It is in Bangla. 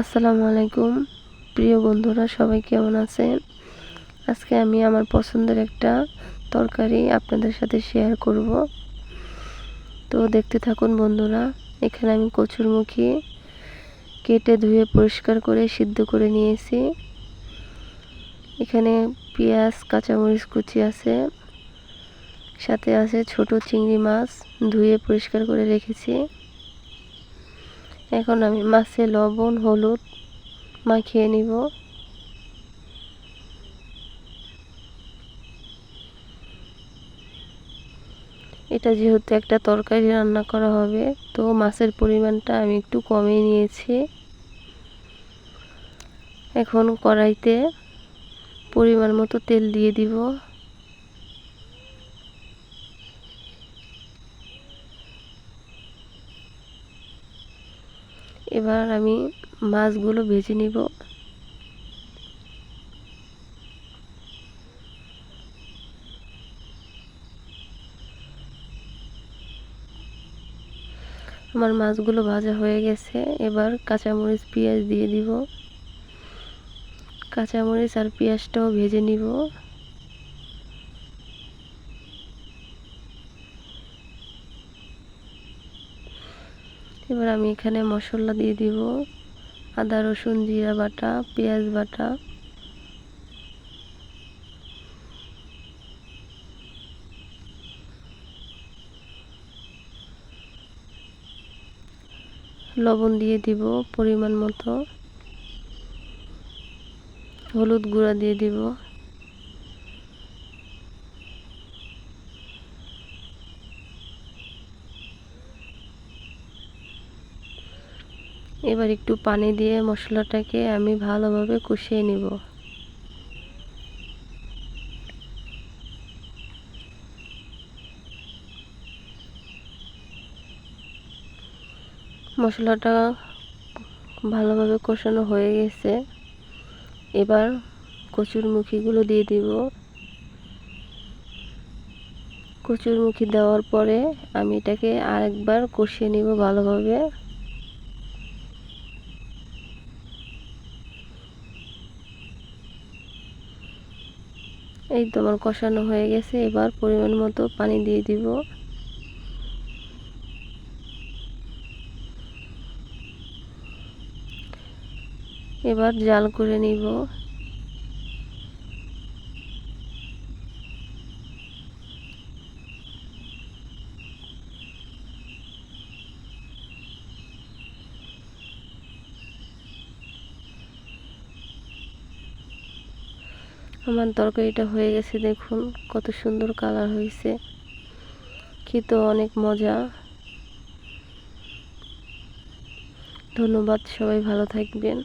আসসালামু আলাইকুম। প্রিয় বন্ধুরা, সবাই কেমন আছেন? আজকে আমি আমার পছন্দের একটা তরকারি আপনাদের সাথে শেয়ার করব। তো দেখতে থাকুন বন্ধুরা, এখানে আমি কচুরমুখী কেটে ধুয়ে পরিষ্কার করে সিদ্ধ করে নিয়েছি। এখানে পেঁয়াজ, কাঁচামরিচ কুচি আছে। সাথে আছে ছোট চিংড়ি মাছ, ধুয়ে পরিষ্কার করে রেখেছি। এখন আমি মাছে লবণ, হলুদ মাখিয়ে নিব। এটা যেহেতু একটা তরকারি রান্না করা হবে, তো মাছের পরিমাণটা আমি একটু কমিয়ে নিয়েছি। এখন কড়াইতে পরিমাণ মতো তেল দিয়ে দিব। এবার আমি মাছগুলো ভেজে নিব। আমার মাছগুলো ভাজা হয়ে গেছে। এবার কাঁচামরিচ, পেঁয়াজ দিয়ে দিব। কাঁচামরিচ আর পেঁয়াজটাও ভেজে নিব। এবার আমি এখানে মশলা দিয়ে দিব। আদা, রসুন, জিরা বাটা, পেঁয়াজ বাটা। লবণ দিয়ে দিব পরিমাণ মতো। হলুদ গুঁড়া দিয়ে দিব। এবার একটু পানি দিয়ে মশলাটাকে আমি ভালোভাবে কষিয়ে নিব। মশলাটা ভালোভাবে কষানো হয়ে গেছে। এবার কচুর মুখিগুলো দিয়ে দিব। কচুর মুখি দেওয়ার পরে আমি এটাকে আরেকবার কষিয়ে নিব ভালোভাবে। এই তোমার কষানো হয়ে গেছে, এবার পরিমাণ মতো পানি দিয়ে দিব। এবার জাল করে নিব। আমার তরকারিটা হয়ে গেছে, দেখুন কত সুন্দর কালার হয়েছে। খেতে অনেক মজা। ধন্যবাদ, সবাই ভালো থাকবেন।